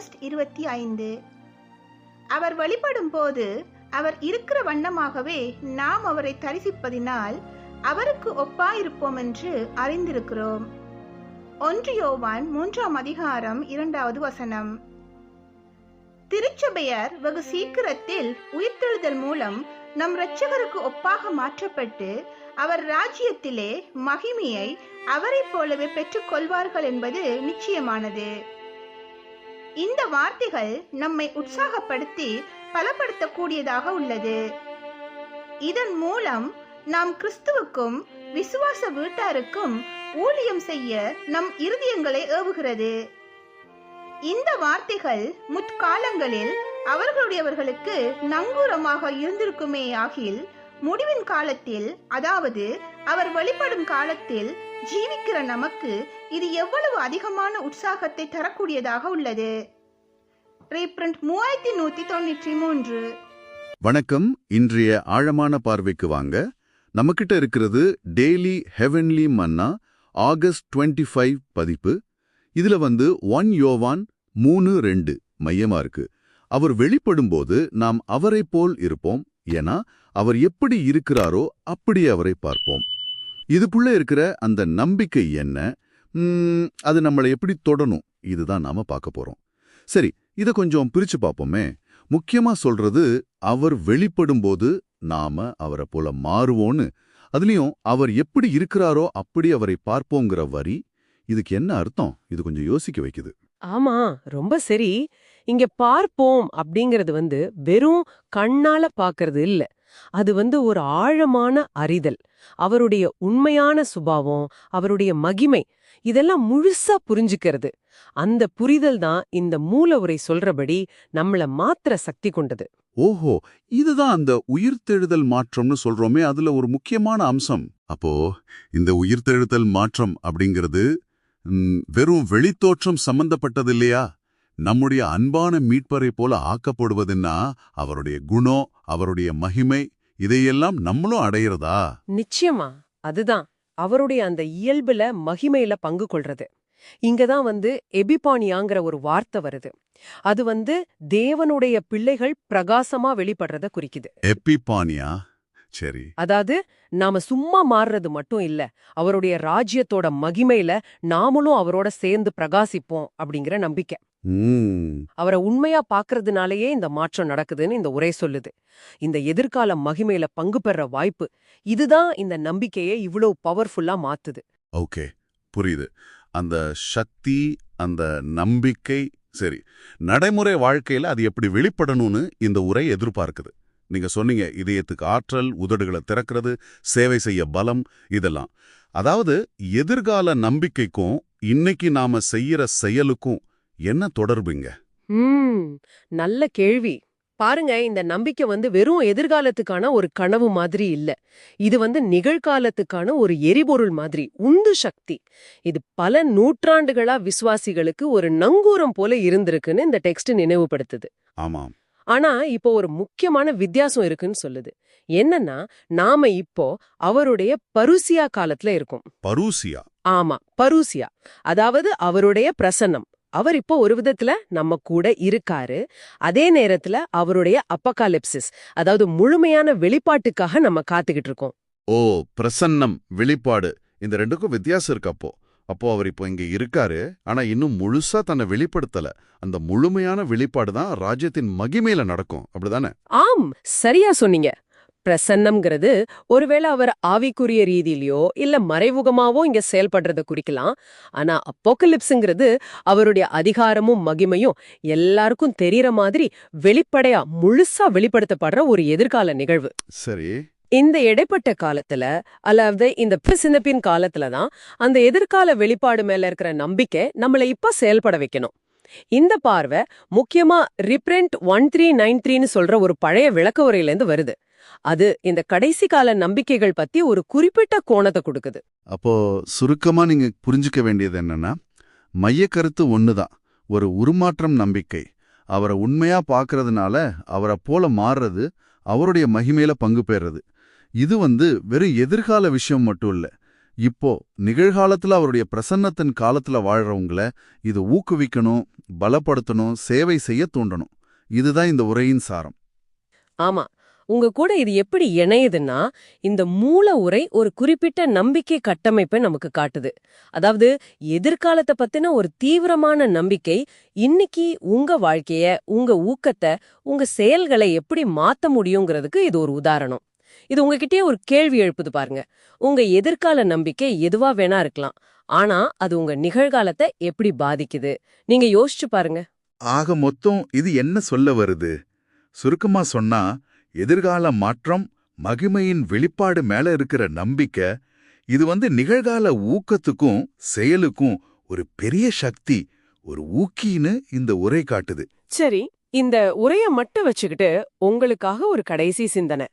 August இருபத்தி ஐந்து. அவர் வழிபடும் போது அவர் இருக்கிற வண்ணமாகவே நாம் அவரை தரிசிப்பதினால் அவருக்கு ஒப்பாயிருப்போம் என்று அறிந்திருக்கிறோம். ஒன்று யோவான் மூன்றாம் அதிகாரம் இரண்டாவது வசனம். திருச்சபையர் வெகு சீக்கிரத்தில் உயிர்த்தெழுதல் மூலம் நம் இரட்சகருக்கு ஒப்பாக மாற்றப்பட்டு அவர் ராஜ்யத்திலே மகிமையை அவரைப் போலவே பெற்றுக் கொள்வார்கள் என்பது நிச்சயமானது. இந்த வார்த்தைகள் நம்மை உற்சாகப்படுத்தி பலப்படுத்தக்கூடியதாக உள்ளது. இதன் மூலம் நாம் கிறிஸ்துவுக்கும் விசுவாச வீட்டாருக்கும் ஊழியம் செய்ய நம் இருதயங்களை ஏவுகிறது. இந்த வார்த்தைகள் முற்காலங்களில் அவர்களுடையவர்களுக்கு நங்கூரமாக இருந்திருக்குமே ஆகில் முடிவின் காலத்தில் அதாவது அவர் வெளிப்படும் காலத்தில் ஜீவிக்கிற நமக்கு இது எவ்வளவு அதிகமான உற்சாகத்தை தரக்கூடியதாக உள்ளது. ரீப்ரிண்ட் மூவாயிரத்தி நூத்தி தொண்ணூற்றி மூன்று. வணக்கம். இன்றைய ஆழமான பார்வைக்கு வாங்க. நம்மக்கிட்ட இருக்கிறது daily heavenly manna August 25 five பதிப்பு. இதுல வந்து ஒன் யோவான் மூணு ரெண்டு மையமா இருக்கு. அவர் வெளிப்படும்போது நாம் அவரைப் போல் இருப்போம். ஏன்னா அவர் எப்படி இருக்கிறாரோ அப்படி அவரை பார்ப்போம். இதுக்குள்ள இருக்கிற அந்த நம்பிக்கை என்ன? அது நம்மளை எப்படி தொடணும்? இதுதான் நாம பார்க்க போறோம். சரி இத கொஞ்சம் பிரிச்சு பார்ப்போமே. முக்கியமா சொல்றது அவர் வெளிப்படும்போது நாம அவரை போல மாறுவோன்னு. அதுலயும் அவர் எப்படி இருக்கிறாரோ அப்படி அவரை பார்ப்போங்கிற வரி இதுக்கு என்ன அர்த்தம்? இது கொஞ்சம் யோசிக்க வைக்குது. ஆமா ரொம்ப சரி. இங்க பார்ப்போம் அப்படிங்கிறது வந்து வெறும் கண்ணால பாக்குறது இல்ல. அது வந்து ஒரு ஆழமான அறிதல். அவருடைய உண்மையான சுபாவம் அவருடைய மகிமை இதெல்லாம் முழுசா புரிஞ்சுக்கிறது. அந்த புரிதல் தான் இந்த மூல உரை சொல்றபடி நம்மள மாத்திர சக்தி கொண்டது. ஓஹோ இதுதான் அந்த உயிர்த்தெழுதல் மாற்றம்னு சொல்றோமே அதுல ஒரு முக்கியமான அம்சம். அப்போ இந்த உயிர்த்தெழுதல் மாற்றம் அப்படிங்கிறது வெறும் வெளித்தோற்றம் சம்பந்தப்பட்டது இல்லையா? நம்முடைய அன்பான மீட்பரை போல ஆக்கப்படுவதுன்னா அவருடைய குணம் அவருடைய மகிமை இதையெல்லாம் நம்மளும் அடையிறதா? நிச்சயமா. அதுதான். அவருடைய அந்த இயல்புல மகிமையில பங்கு கொள்றது. இங்கதான் வந்து எபிபானியாங்கிற ஒரு வார்த்தை வருது. அது வந்து தேவனுடைய பிள்ளைகள் பிரகாசமா வெளிப்படுறத குறிக்குது. எப்பிபானியா சரி. அதாவது நாம சும்மா மாறுறது மட்டும் இல்ல அவருடைய ராஜ்யத்தோட மகிமையில நாமளும் அவரோட சேர்ந்து பிரகாசிப்போம் அப்படிங்கிற நம்பிக்கை. அவரை உண்மையா பாக்குறதுனாலயே இந்த மாற்றம் நடக்குதுன்னு இந்த உரை சொல்லுது. இந்த எதிர்கால மகிமையில பங்கு பெற வாய்ப்பு இதுதான் இந்த நம்பிக்கையை இவ்வளவு பவர்ஃபுல்லா மாத்துது. ஓகே புரியுது. அந்த சக்தி அந்த நம்பிக்கை சரி நடைமுறை வாழ்க்கையில அது எப்படி வெளிப்படணும்னு இந்த உரை எதிர்பார்க்குது. நீங்க சொன்னீங்க இதயத்துக்கு ஆற்றல் உதடுகளை திறக்கிறது சேவை செய்ய பலம் இதெல்லாம். அதாவது எதிர்கால நம்பிக்கைக்கும் இன்னைக்கு நாம செய்யற செயலுக்கும் என்ன தொடர்புங்க நல்ல கேள்வி. பாருங்க இந்த நம்பிக்கை வந்து வெறும் எதிர்காலத்துக்கான ஒரு கனவு மாதிரி இல்ல. இது வந்து நிகழ்காலத்துக்கான ஒரு எரிபொருள் மாதிரி உந்து சக்தி. இது பல நூற்றாண்டுகளா விசுவாசிகளுக்கு ஒரு நங்கூரம் போல இருந்திருக்குன்னு இந்த டெக்ஸ்ட் நினைவுபடுத்துது. ஆமாம். ஆனா இப்போ ஒரு முக்கியமான வித்தியாசம் இருக்குன்னு சொல்லுது. என்னன்னா நாம இப்போ அவருடைய பருசியா காலத்துல இருக்கோம். பரூசியா? ஆமா பருசியா. அதாவது அவருடைய பிரசன்னம். அவர் இப்போ ஒரு விதத்துல நம்ம கூட இருக்காரு. அதே நேரத்துல அவருடைய அப்பகாலிப்சிஸ் அதாவது முழுமையான வெளிப்பாட்டுக்காக நம்ம காத்துக்கிட்டு இருக்கோம். ஓ பிரசன்னம் வெளிப்பாடு. இந்த ரெண்டுக்கும் வித்தியாசம் இருக்கு அப்போ அவர் இப்போ இங்க இருக்காரு ஆனா இன்னும் முழுசா தன்னை வெளிப்படுத்தல. அந்த முழுமையான வெளிப்பாடு தான் ராஜ்யத்தின் மகிமையில நடக்கும். அப்படிதானே? ஆம் சரியா சொன்னீங்க. பிரசன்னம்ங்கிறது ஒருவேளை அவர் ஆவிக்குரிய ரீதியிலயோ இல்ல மறைமுகமாவோ இங்க செயல்படுறத குறிக்கலாம். ஆனா அப்போக்கலிப்ஸுங்கிறது அவருடைய அதிகாரமும் மகிமையும் எல்லாருக்கும் தெரியற மாதிரி வெளிப்படையா முழுசா வெளிப்படுத்தப்படுற ஒரு எதிர்கால நிகழ்வு. சரி. இந்த இடைப்பட்ட காலத்துல அதாவது இந்த பிசிந்தப்பின் காலத்துல தான் அந்த எதிர்கால வெளிப்பாடு மேல இருக்கிற நம்பிக்கை நம்மள இப்ப செயல்பட வைக்கணும். இந்த பார்வை முக்கியமா ரிப்ரெண்ட் ஒன் த்ரீ நைன் த்ரீன்னு சொல்ற ஒரு பழைய விளக்க உரையிலேருந்து வருது. அது இந்த கடைசி கால நம்பிக்கைகள் பத்தி ஒரு குறிப்பிட்ட கோணத்தை கொடுக்குது. அப்போ சுருக்கமா நீங்க புரிஞ்சுக்க வேண்டியது என்னன்னா மைய கருத்து ஒண்ணுதான் ஒரு உருமாற்றம் நம்பிக்கை. அவரை உண்மையா பார்க்கறதுனால அவரை போல மாறுறது அவருடைய மகிமையில பங்கு பெறுறது இது வந்து வெறும் எதிர்கால விஷயம் மட்டும் இல்ல. இப்போ நிகழ்காலத்துல அவருடைய பிரசன்னத்தின் காலத்துல வாழ்றவங்கள இது ஊக்குவிக்கணும் பலப்படுத்தணும் சேவை செய்ய தூண்டணும். இதுதான் இந்த உரையின் சாரம். ஆமா. உங்க கூட இது எப்படி இணையுதுன்னா இந்த மூல உரை ஒரு குறிப்பிட்ட நம்பிக்கை கட்டமைப்பை நமக்கு காட்டுது. அதாவது எதிர்காலத்தை பத்தின ஒரு தீவிரமான நம்பிக்கை இன்னைக்கு உங்க வாழ்க்கைய உங்க ஊக்கத்தை உங்க செயல்களை எப்படி மாத்த முடியுங்கிறதுக்கு இது ஒரு உதாரணம். இது உங்ககிட்டயே ஒரு கேள்வி எழுப்புது பாருங்க. உங்க எதிர்கால நம்பிக்கை எதுவா வேணா இருக்கலாம். ஆனா அது உங்க நிகழ்காலத்தை எப்படி பாதிக்குது? நீங்க யோசிச்சு பாருங்க. ஆக மொத்தம் இது என்ன சொல்ல வருது? சுருக்கமா சொன்னா எதிர்கால மாற்றம் மகிமையின் வெளிப்பாடு மேல இருக்கிற நம்பிக்கை இது வந்து நிகழ்கால ஊக்கத்துக்கும் செயலுக்கும் ஒரு பெரிய சக்தி ஒரு ஊக்கின்னு இந்த உரை காட்டுது. சரி இந்த உரைய மட்டும் வச்சுக்கிட்டு உங்களுக்காக ஒரு கடைசி சிந்தனை.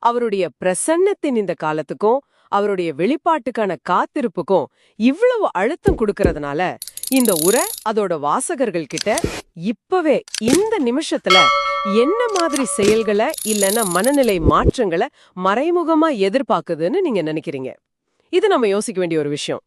அவருடைய பிரசன்னத்தின் இந்த காலத்துக்கும் அவருடைய வெளிப்பாட்டுக்கான காத்திருப்புக்கும் இவ்வளவு அழுத்தம் கொடுக்கறதுனால இந்த உரை அதோட வாசகர்கள் கிட்ட இப்பவே இந்த நிமிஷத்துல என்ன மாதிரி செயல்களை இல்லைன்னா மனநிலை மாற்றங்களை மறைமுகமா எதிர்பார்க்குதுன்னு நீங்க நினைக்கிறீங்க? இது நம்ம யோசிக்க வேண்டிய ஒரு விஷயம்.